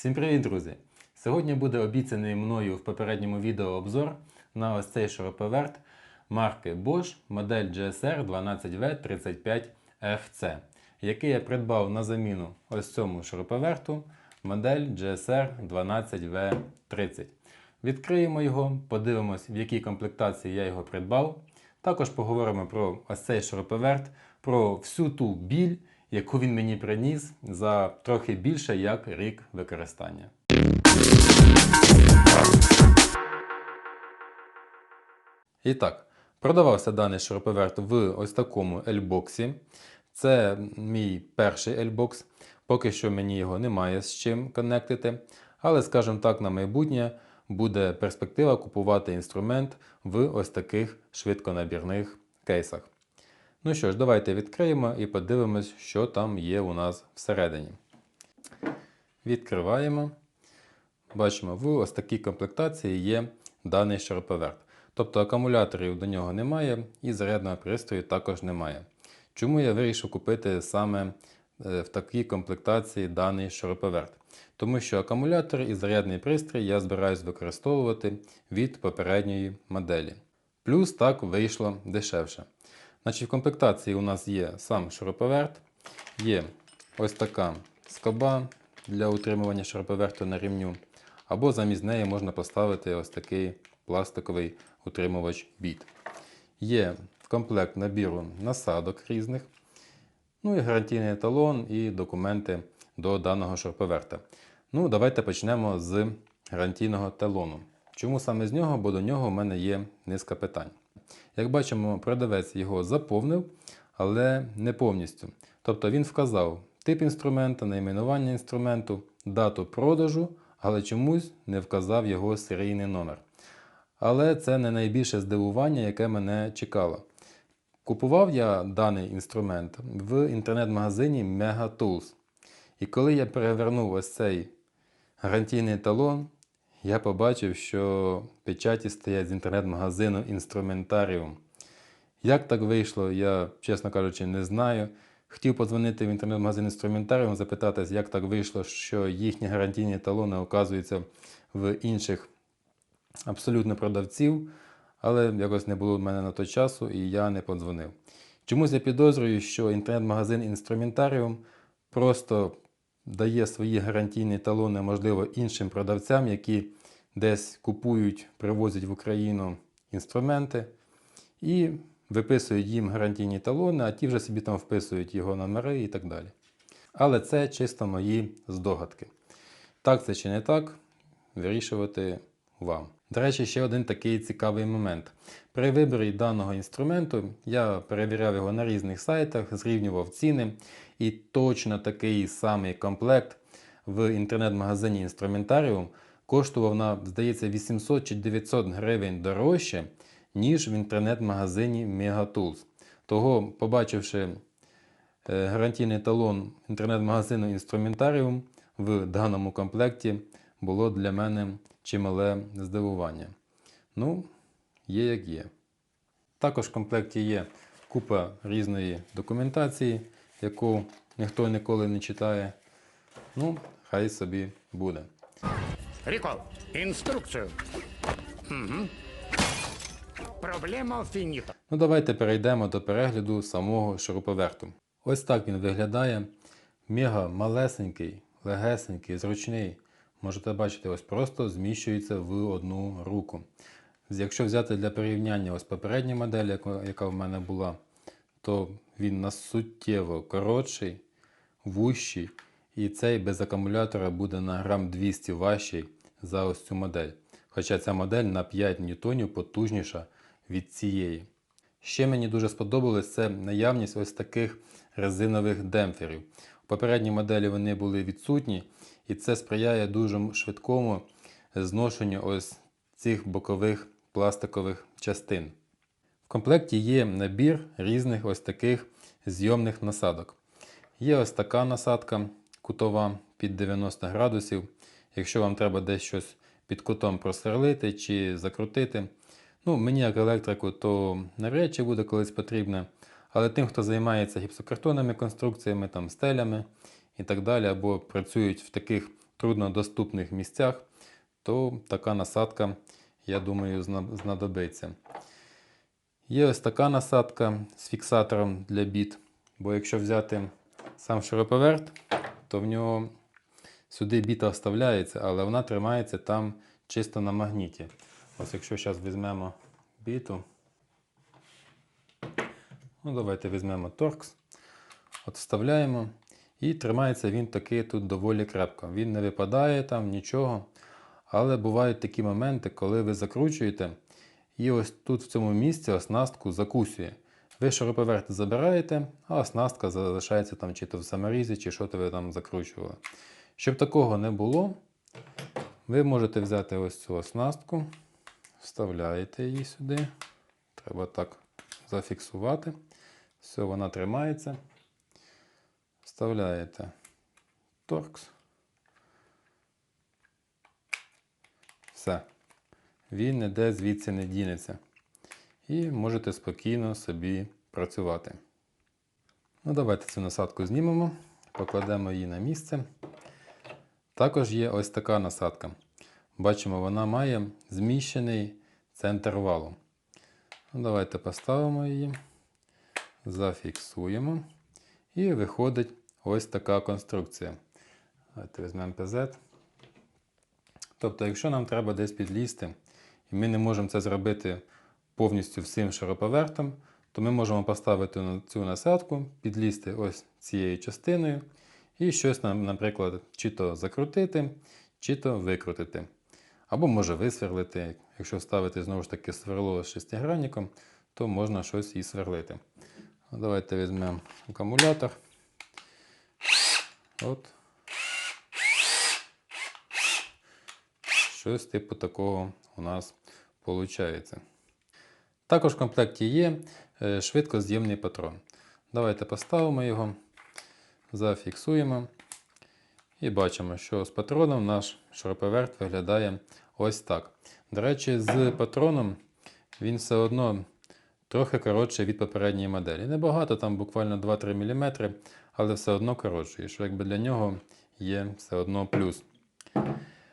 Всім привіт, друзі! Сьогодні буде обіцяний мною в попередньому відео обзор на ось цей шуруповерт марки Bosch модель GSR 12V35FC, який я придбав на заміну ось цьому шуруповерту модель GSR 12V30. Відкриємо його, подивимось, в якій комплектації я його придбав. Також поговоримо про ось цей шуруповерт, про всю ту біль, яку він мені приніс за трохи більше як рік використання. І так, продавався даний шуруповерт в ось такому L-боксі. Це мій перший L-бокс. Поки що мені його немає з чим коннектити. Але, скажімо так, на майбутнє буде перспектива купувати інструмент в ось таких швидконабірних кейсах. Ну що ж, давайте відкриємо і подивимось, що там є у нас всередині. Відкриваємо. Бачимо, в ось такій комплектації є даний шуруповерт. Тобто акумуляторів до нього немає і зарядного пристрою також немає. Чому я вирішив купити саме е, в такій комплектації даний шуруповерт? Тому що акумулятор і зарядний пристрій я збираюсь використовувати від попередньої моделі. Плюс так вийшло дешевше. Значить, в комплектації у нас є сам шуруповерт, є ось така скоба для утримування шуруповерту на рівню, або замість неї можна поставити ось такий пластиковий утримувач біт. Є комплект набіру насадок різних, ну і гарантійний талон і документи до даного шуруповерта. Ну, давайте почнемо з гарантійного талону. Чому саме з нього? Бо до нього в мене є низка питань. Як бачимо, продавець його заповнив, але не повністю. Тобто він вказав тип інструмента, найменування інструменту, дату продажу, але чомусь не вказав його серійний номер. Але це не найбільше здивування, яке мене чекало. Купував я даний інструмент в інтернет-магазині MegaTools. І коли я перевернув ось цей гарантійний талон, я побачив, що печаті стоять з інтернет-магазину інструментаріум. Як так вийшло, я, чесно кажучи, не знаю. Хотів подзвонити в інтернет-магазин інструментаріум, запитатись, як так вийшло, що їхні гарантійні талони оказуються в інших абсолютно продавців, але якось не було в мене на той часу і я не подзвонив. Чомусь я підозрюю, що інтернет-магазин інструментаріум просто дає свої гарантійні талони, можливо, іншим продавцям, які десь купують, привозять в Україну інструменти і виписують їм гарантійні талони, а ті вже собі там вписують його номери і так далі. Але це чисто мої здогадки. Так це чи не так, вирішувати вам. До речі, ще один такий цікавий момент. При виборі даного інструменту я перевіряв його на різних сайтах, зрівнював ціни, і точно такий самий комплект в інтернет-магазині інструментаріум коштував на, здається, 800 чи 900 гривень дорожче, ніж в інтернет-магазині Megatools. Того, побачивши е, гарантійний талон інтернет-магазину інструментаріум в даному комплекті, було для мене чимале здивування. Ну, є як є. Також в комплекті є купа різної документації, яку ніхто ніколи не читає. Ну, хай собі буде. Рікол, інструкцію. Угу. Проблема фініта. Ну, давайте перейдемо до перегляду самого шуруповерту. Ось так він виглядає. Мега малесенький, легесенький, зручний. Можете бачити, ось просто зміщується в одну руку. Якщо взяти для порівняння ось попередню модель, яка- яка в мене була, то він на суттєво коротший, вущий, і цей без акумулятора буде на грам 200 важчий за ось цю модель. Хоча ця модель на 5 ньютонів потужніша від цієї. Ще мені дуже сподобалось це наявність ось таких резинових демпферів. У попередній моделі вони були відсутні, і це сприяє дуже швидкому зношенню ось цих бокових пластикових частин. Комплекті є набір різних ось таких зйомних насадок. Є ось така насадка кутова під 90 градусів. Якщо вам треба десь щось під кутом просверлити чи закрутити. Ну, мені як електрику, то навряд чи буде колись потрібне. Але тим, хто займається гіпсокартонними конструкціями, там, стелями і так далі, або працюють в таких труднодоступних місцях, то така насадка, я думаю, знадобиться. Є ось така насадка з фіксатором для біт, бо якщо взяти сам шуруповерт, то в нього сюди біта вставляється, але вона тримається там чисто на магніті. Ось якщо зараз візьмемо біту, ну давайте візьмемо торкс, от вставляємо і тримається він таки тут доволі крепко. Він не випадає там нічого. Але бувають такі моменти, коли ви закручуєте, і ось тут в цьому місці оснастку закусює. Ви шуруповерт забираєте, а оснастка залишається там чи то в саморізі, чи що то ви там закручували. Щоб такого не було, ви можете взяти ось цю оснастку, вставляєте її сюди. Треба так зафіксувати. Все, вона тримається. Вставляєте торкс. Все. Він ніде звідси не дінеться. І можете спокійно собі працювати. Ну, давайте цю насадку знімемо, покладемо її на місце. Також є ось така насадка. Бачимо, вона має зміщений центр валу. Ну, давайте поставимо її, зафіксуємо. І виходить ось така конструкція. Давайте візьмемо PZ. Тобто, якщо нам треба десь підлізти, і ми не можемо це зробити повністю всім шуруповертом, то ми можемо поставити на цю насадку, підлізти ось цією частиною і щось, нам, наприклад, чи то закрутити, чи то викрутити. Або може висверлити. Якщо ставити знову ж таки сверло з шестигранником, то можна щось і сверлити. Давайте візьмемо акумулятор. От. Щось типу такого у нас виходить. Також в комплекті є е, швидкоз'ємний патрон. Давайте поставимо його, зафіксуємо. І бачимо, що з патроном наш шуруповерт виглядає ось так. До речі, з патроном він все одно трохи коротший від попередньої моделі. Небагато, там буквально 2-3 мм, але все одно коротший, що якби для нього є все одно плюс.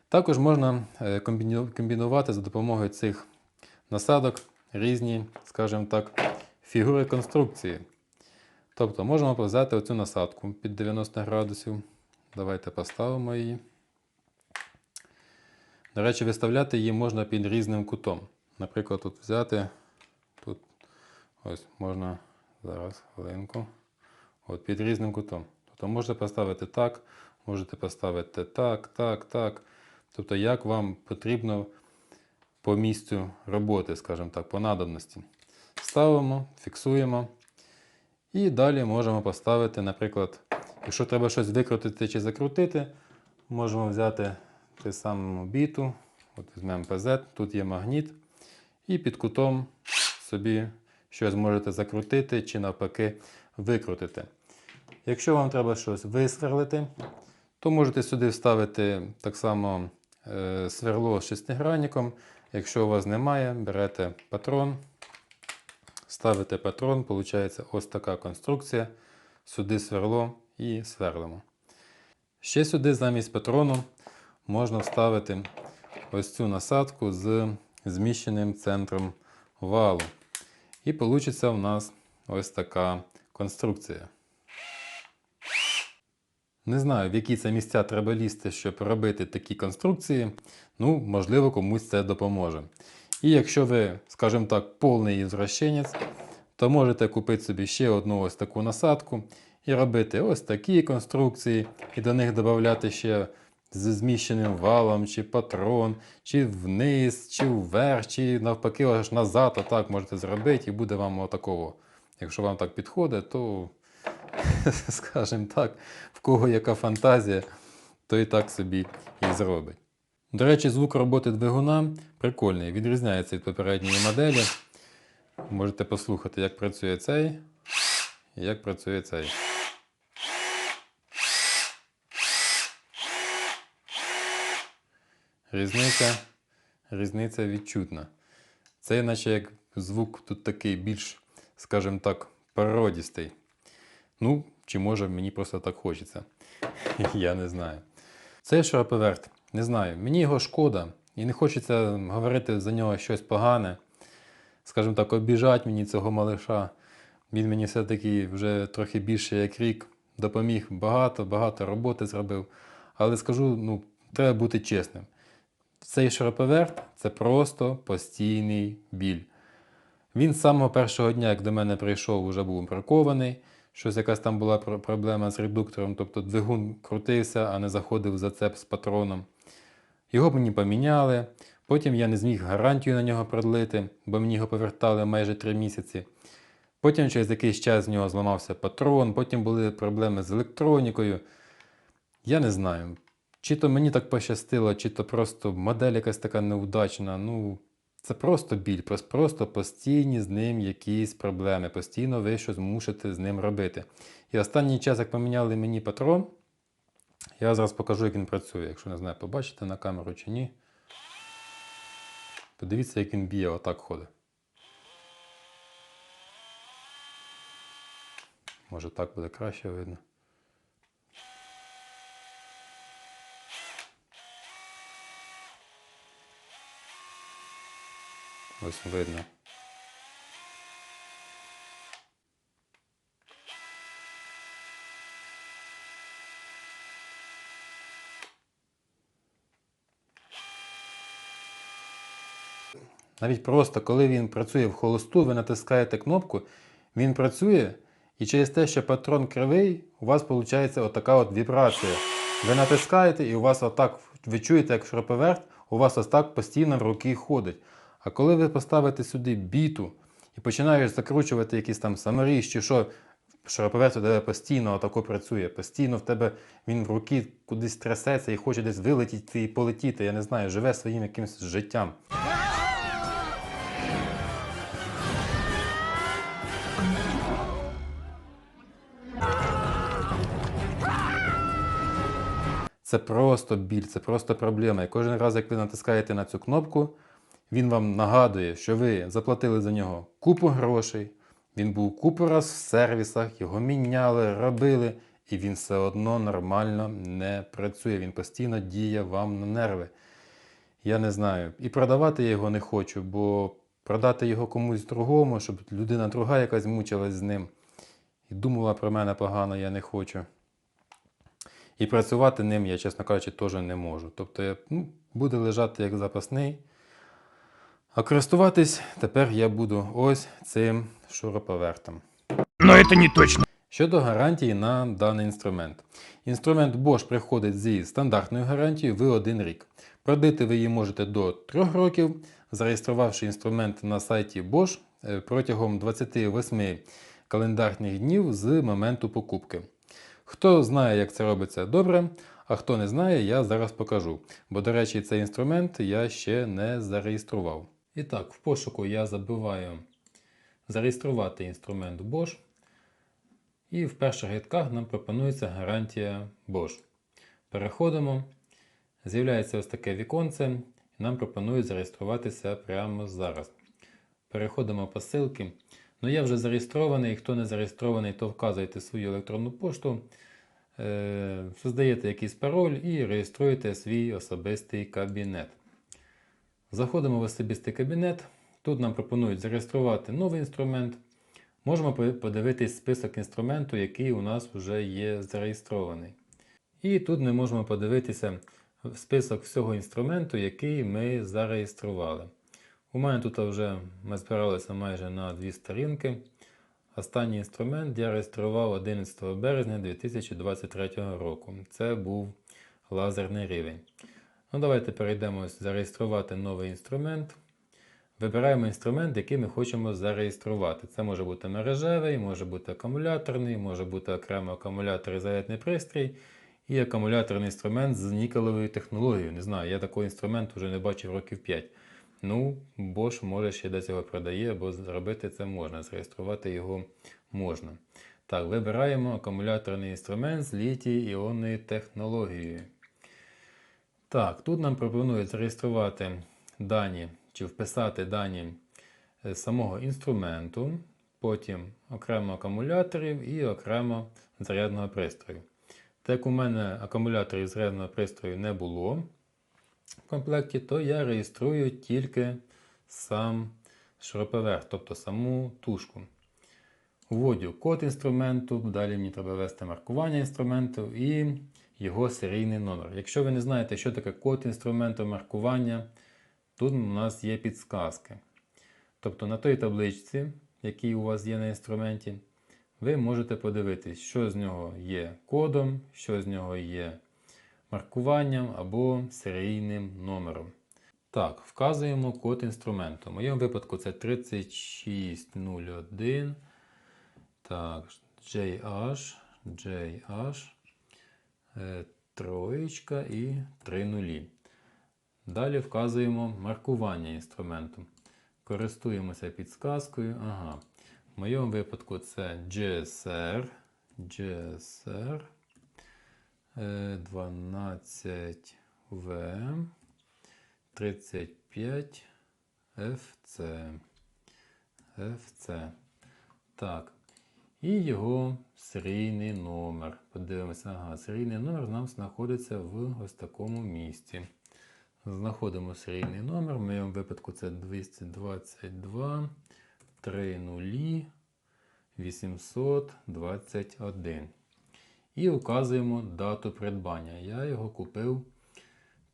Також можна е, комбінувати за допомогою цих насадок різні, скажімо так, фігури конструкції. Тобто можемо взяти оцю насадку під 90 градусів. Давайте поставимо її. До речі, виставляти її можна під різним кутом. Наприклад, тут взяти, тут ось можна зараз хвилинку. От під різним кутом. Тобто можете поставити так, можете поставити так, так, так. Тобто, як вам потрібно по місцю роботи, скажімо так, по надобності. Ставимо, фіксуємо. І далі можемо поставити, наприклад, якщо треба щось викрутити чи закрутити, можемо взяти той самий біту, от візьмемо PZ, тут є магніт, і під кутом собі щось можете закрутити чи навпаки викрутити. Якщо вам треба щось висверлити, то можете сюди вставити так само сверло з шестигранником. Якщо у вас немає, берете патрон, ставите патрон, виходить ось така конструкція. Сюди сверло і сверлимо. Ще сюди замість патрону можна вставити ось цю насадку з зміщеним центром валу. І вийде у нас ось така конструкція. Не знаю, в які це місця треба лізти, щоб робити такі конструкції. Ну, можливо, комусь це допоможе. І якщо ви, скажімо так, повний ізвращенець, то можете купити собі ще одну ось таку насадку і робити ось такі конструкції, і до них додати ще з зміщеним валом, чи патрон, чи вниз, чи вверх, чи навпаки, аж назад. Отак можете зробити, і буде вам отакого. Якщо вам так підходить, то скажімо так, в кого яка фантазія, то і так собі і зробить. До речі, звук роботи двигуна прикольний, відрізняється від попередньої моделі. Можете послухати, як працює цей і як працює цей. Різниця, різниця відчутна. Це наче як звук тут такий більш, скажімо так, породістий. Ну, чи може мені просто так хочеться. Я не знаю. Цей шуруповерт, не знаю, мені його шкода, і не хочеться говорити за нього щось погане. Скажімо так, обіжать мені цього малиша. Він мені все-таки вже трохи більше як рік допоміг багато, багато роботи зробив. Але скажу, ну, треба бути чесним. Цей шуруповерт це просто постійний біль. Він з самого першого дня, як до мене прийшов, вже був бракований. Щось якась там була проблема з редуктором, тобто двигун крутився, а не заходив зацеп з патроном. Його мені поміняли. Потім я не зміг гарантію на нього продлити, бо мені його повертали майже 3 місяці. Потім через якийсь час з нього зламався патрон, потім були проблеми з електронікою. Я не знаю, чи то мені так пощастило, чи то просто модель якась така неудачна. Ну, це просто біль, прос- просто постійні з ним якісь проблеми. Постійно ви щось мусите з ним робити. І останній час, як поміняли мені патрон, я зараз покажу, як він працює. Якщо не знаю, побачите на камеру чи ні. Подивіться, як він б'є, отак ходить. Може так буде краще видно. Ось видно. Навіть просто, коли він працює в холосту, ви натискаєте кнопку, він працює, і через те, що патрон кривий, у вас виходить отака от вібрація. Ви натискаєте, і у вас отак, ви чуєте, як шуруповерт, у вас ось так постійно в руки ходить. А коли ви поставите сюди біту і починаєш закручувати якісь там саморіж чи що, шуруповерт у тебе постійно отако працює, постійно в тебе він в руки кудись трясеться і хоче десь вилетіти і полетіти, я не знаю, живе своїм якимось життям. Це просто біль, це просто проблема. І кожен раз, як ви натискаєте на цю кнопку, він вам нагадує, що ви заплатили за нього купу грошей, він був купу раз в сервісах, його міняли, робили, і він все одно нормально не працює. Він постійно діє вам на нерви. Я не знаю. І продавати я його не хочу, бо продати його комусь другому, щоб людина друга якась мучилась з ним і думала про мене погано, я не хочу. І працювати ним я, чесно кажучи, теж не можу. Тобто ну, буде лежати як запасний. А користуватись тепер я буду ось цим шуруповертом. Но это не точно. Щодо гарантії на даний інструмент. Інструмент Bosch приходить зі стандартною гарантією в один рік. Продлити ви її можете до 3 років, зареєструвавши інструмент на сайті Bosch е, протягом 28 календарних днів з моменту покупки. Хто знає, як це робиться добре, а хто не знає, я зараз покажу. Бо, до речі, цей інструмент я ще не зареєстрував. І так, в пошуку я забиваю зареєструвати інструмент Bosch. І в перших рядках нам пропонується гарантія Bosch. Переходимо. З'являється ось таке віконце, нам пропонують зареєструватися прямо зараз. Переходимо по ссылки. Ну, я вже зареєстрований. Хто не зареєстрований, то вказуєте свою електронну пошту, е, создаєте якийсь пароль і реєструєте свій особистий кабінет. Заходимо в особистий кабінет. Тут нам пропонують зареєструвати новий інструмент. Можемо подивитись список інструменту, який у нас вже є зареєстрований. І тут ми можемо подивитися список всього інструменту, який ми зареєстрували. У мене тут вже ми збиралися майже на дві сторінки. Останній інструмент я реєстрував 11 березня 2023 року. Це був лазерний рівень. Ну, давайте перейдемо зареєструвати новий інструмент. Вибираємо інструмент, який ми хочемо зареєструвати. Це може бути мережевий, може бути акумуляторний, може бути окремо акумулятор і зарядний пристрій, і акумуляторний інструмент з нікелевою технологією. Не знаю, я такий інструмент вже не бачив років 5. Ну, Bosch може ще десь його продає, бо зробити це можна, зареєструвати його можна. Так, вибираємо акумуляторний інструмент з літій-іонною технологією. Так, тут нам пропонують зареєструвати дані чи вписати дані е, самого інструменту, потім окремо акумуляторів і окремо зарядного пристрою. Так у мене акумуляторів зарядного пристрою не було в комплекті, то я реєструю тільки сам шуруповерт, тобто саму тушку. Вводю код інструменту, далі мені треба ввести маркування інструменту і його серійний номер. Якщо ви не знаєте, що таке код інструменту, маркування, тут у нас є підсказки. Тобто на той табличці, який у вас є на інструменті, ви можете подивитись, що з нього є кодом, що з нього є маркуванням або серійним номером. Так, вказуємо код інструменту. В моєму випадку це 3601. Так, JH, JH, троєчка і 3 нулі. Далі вказуємо маркування інструменту. Користуємося підсказкою. Ага. В моєму випадку це GSR, GSR е, 12V 35 FC. FC. Так. І його серійний номер. Подивимося, ага, серійний номер у нас знаходиться в ось такому місці. Знаходимо серійний номер. В моєму випадку це 222 30 821. І вказуємо дату придбання. Я його купив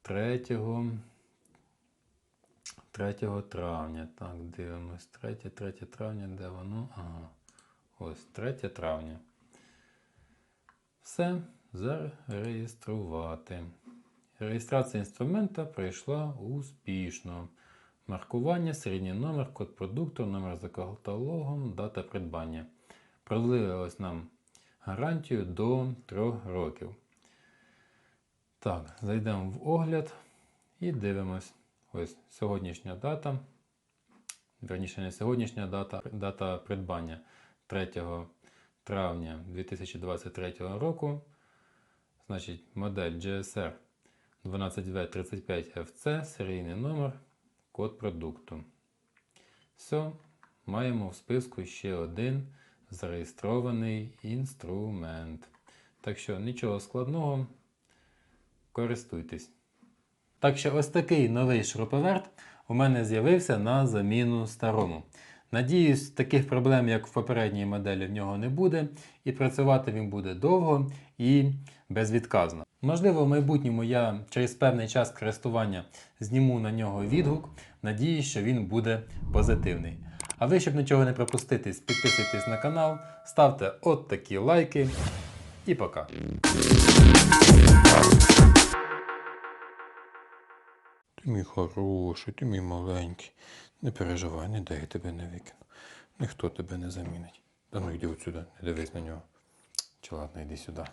3, 3 травня. Так, дивимось. 3, 3 травня, де воно? Ага. Ось 3 травня. Все, зареєструвати. Реєстрація інструмента пройшла успішно. Маркування, серійний номер, код продукту, номер за каталогом, дата придбання. Продлили нам гарантію до 3 років. Так, зайдемо в огляд і дивимось. Ось сьогоднішня дата. Верніше, не сьогоднішня дата, дата придбання 3 травня 2023 року. Значить, модель GSR 12V35FC, серійний номер, код продукту. Все, маємо в списку ще один зареєстрований інструмент. Так що нічого складного, користуйтесь. Так що ось такий новий шуруповерт у мене з'явився на заміну старому. Надіюсь, таких проблем, як в попередній моделі, в нього не буде, і працювати він буде довго і безвідказно. Можливо, в майбутньому я через певний час користування зніму на нього відгук. Надіюсь, що він буде позитивний. А ви, щоб нічого не пропустити, підписуйтесь на канал, ставте от такі лайки і пока. Ти мій хороший, ти мій маленький. Не переживай, не дай тебе не викину. Ніхто тебе не замінить. Та ну йди отсюди, не дивись на нього. Чи ладно, йди сюди.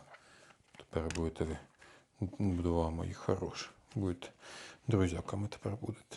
Тепер будете ви два моїх хороших. Будете друзяками тепер будете.